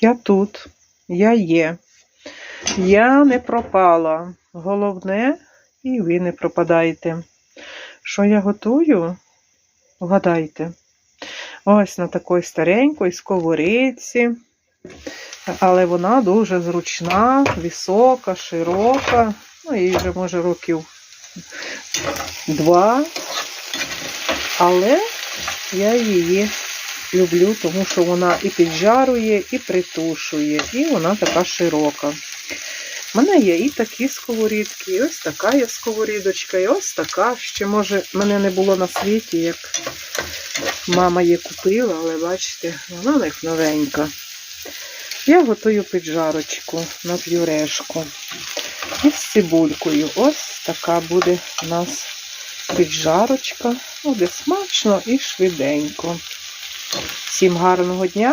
Я тут, я є. Я не пропала. Головне, і ви не пропадаєте. Що я готую? Вгадайте. Ось на такій старенькій сковорідці. Але вона дуже зручна, висока, широка. Ну, їй вже може років два. Але я її люблю, тому що вона і піджарує, і притушує, і вона така широка. У мене є і такі сковорідки, і ось така є сковорідочка, і ось така. Ще, може, мене не було на світі, як мама її купила, але бачите, вона них новенька. Я готую піджарочку на пюрешку. І з цибулькою. Ось така буде у нас піджарочка. Буде смачно і швиденько. Всім гарного дня!